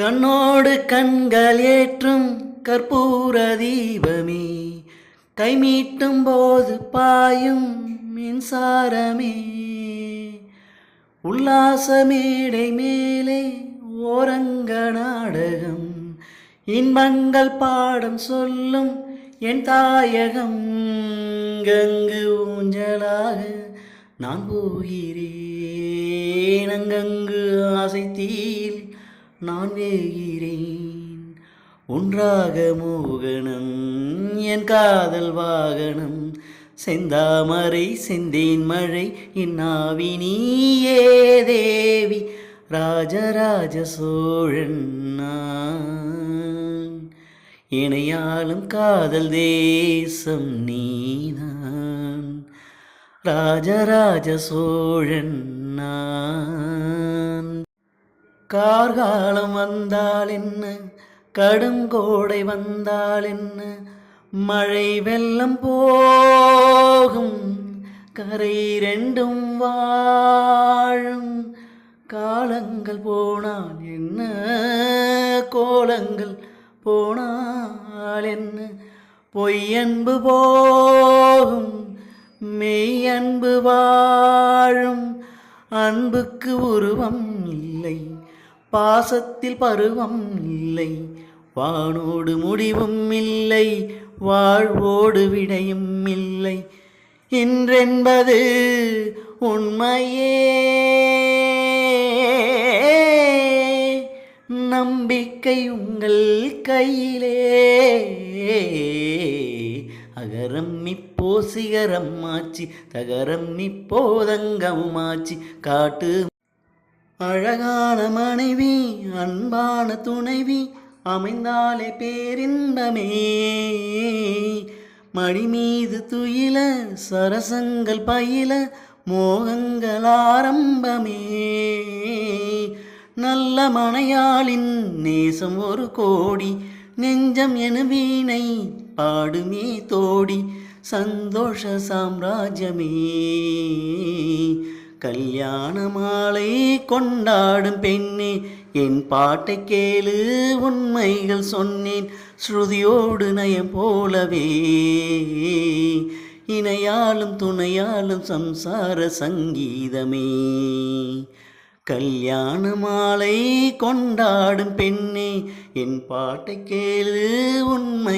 கண்ணோடு கண்கள் ஏற்றும் கற்பூர தீபமே. கைமீட்டும் போது பாயும் மின்சாரமே. உல்லாச மேடை மேலே ஓரங்க நாடகம். இன்பங்கள் பாடம் சொல்லும் என் தாயகம். கங்கு ஊஞ்சலாக நான் போகிறேன். நான் வேகிறேன். ஒன்றாக மோகனம் என் காதல் வாகனம். செந்தாமரை செந்தேன் மழை என்னாவி நீயே தேவி. ராஜராஜ சோழன் இணையாலும் காதல் தேசம் நீதான் ராஜராஜ சோழன் நான். கார்காலம் வந்தால் என்ன கடுங்கோடை வந்தால் என்ன மழை வெள்ளம் போகும் கரை ரெண்டும் வாழும். காலங்கள் போனால் என்ன கோலங்கள் போனால் என்ன? பொய்யன்பு போகும் மெய் அன்பு வாழும். அன்புக்கு உருவம் இல்லை பாசத்தில் பருவம் இல்லை வானோடு முடிவும் இல்லை வாழ்வோடு விடையும் இல்லை. இன்றென்பது உண்மையே. நம்பிக்கை உங்கள் கையிலே. அகரம் இப்போ சிகரம் ஆச்சு தகரம் இப்போதங்கமும் ஆச்சு காட்டு அழகான மனைவி அன்பான துணைவி அமைந்தாலே பேரின்பமே. மடி மீது துயில சரசங்கள் பயில மோகங்கள் ஆரம்பமே. நல்ல மனையாளின் நேசம் ஒரு கோடி நெஞ்சம் என வீணை பாடுமே தோடி சந்தோஷ சாம்ராஜ்யமே. கல்யாண மாலை கொண்டாடும் பெண்ணே என் பாட்டை கேளு உண்மைகள் சொன்னேன் ஸ்ருதியோடு நயம் போலவே. இணையாலும் துணையாலும் சம்சார சங்கீதமே. கல்யாண மாலை கொண்டாடும் பெண்ணே என் பாட்டை கேளு உண்மை